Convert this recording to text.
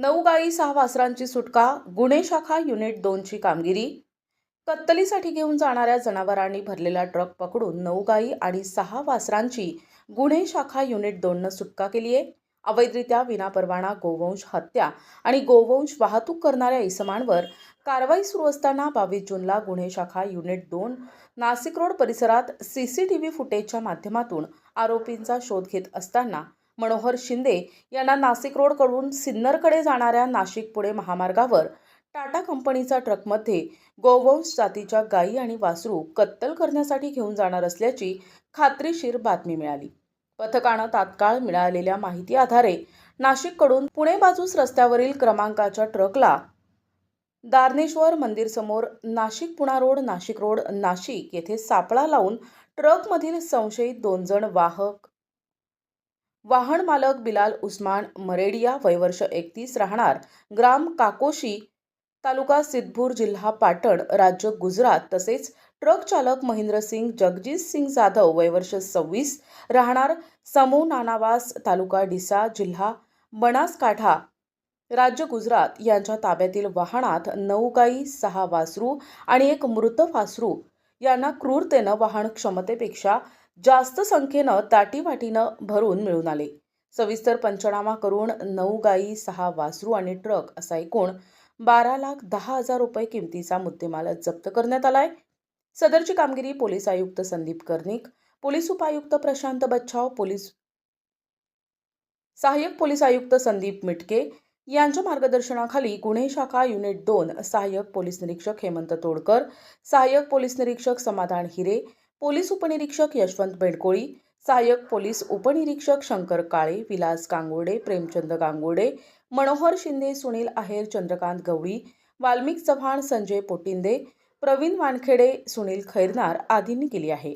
नऊ गायी सहा वासरांची सुटका गुन्हे शाखा युनिट दोनची कामगिरी. कत्तलीसाठी घेऊन जाणाऱ्या जनावरांनी भरलेला ट्रक पकडून नऊ गायी आणि सहा वासरांची गुन्हे शाखा युनिट दोननं सुटका केली आहे. अवैधरित्या विनापरवाना गोवंश हत्या आणि गोवंश वाहतूक करणाऱ्या इसमांवर कारवाई सुरू असताना बावीस जूनला गुन्हे शाखा युनिट दोन नाशिक रोड परिसरात सी सी टी व्ही फुटेजच्या माध्यमातून आरोपींचा शोध घेत असताना मनोहर शिंदे यांना नाशिक रोडकडून सिन्नरकडे जाणाऱ्या नाशिक पुणे महामार्गावर टाटा कंपनीचा ट्रकमध्ये गोवंश जातीच्या गायी आणि वासरू कत्तल करण्यासाठी घेऊन जाणार असल्याची खात्रीशीर बातमी मिळाली. पथकानं तात्काळ मिळालेल्या माहिती आधारे नाशिककडून पुणे बाजूस रस्त्यावरील क्रमांकाच्या ट्रकला दारणेश्वर मंदिरसमोर नाशिक पुणा रोड नाशिक रोड नाशिक येथे सापळा लावून ट्रकमधील संशयित दोन जण वाहक वाहन मालक बिलाल उस्मान मरेडिया वयवर्ष एकतीस राहणार. ग्राम काकोशी तालुका सिद्धपूर जिल्हा पाटण राज्य गुजरात. तसेच ट्रक चालक महेंद्र सिंग जगजीत सिंग जाधव वयवर्ष सव्वीस राहणार. समू नानावास तालुका डिसा जिल्हा बनासकाठा राज्य गुजरात. यांच्या ताब्यातील वाहनात नऊ गाई सहा वासरू आणि एक मृत वासरू यांना क्रूरतेनं वाहन क्षमतेपेक्षा जास्त संख्येनं ताटीवाटीनं भरून मिळून आले. सविस्तर पंचनामा करून नऊ गाई सहा वासरू आणि ट्रक असा एकूण बारा लाख दहा हजार रुपये किमतीचा मुद्देमाल जप्त करण्यात आलाय. सदरची कामगिरी पोलीस आयुक्त संदीप कर्णिक पोलीस उपायुक्त प्रशांत बच्छाव पोलीस सहाय्यक पोलीस आयुक्त संदीप मिटके यांच्या मार्गदर्शनाखाली गुन्हे शाखा युनिट दोन सहाय्यक पोलीस निरीक्षक हेमंत तोडकर सहाय्यक पोलीस निरीक्षक समाधान हिरे पोलीस उपनिरीक्षक यशवंत बेडकोळी सहाय्यक पोलीस उपनिरीक्षक शंकर काळे विलास कांगोडे प्रेमचंद गांगुर्डे मनोहर शिंदे सुनील आहेर चंद्रकांत गवळी वाल्मिक चव्हाण संजय पोटिंदे प्रवीण वानखेडे सुनील खैरनार आदींनी केली आहे.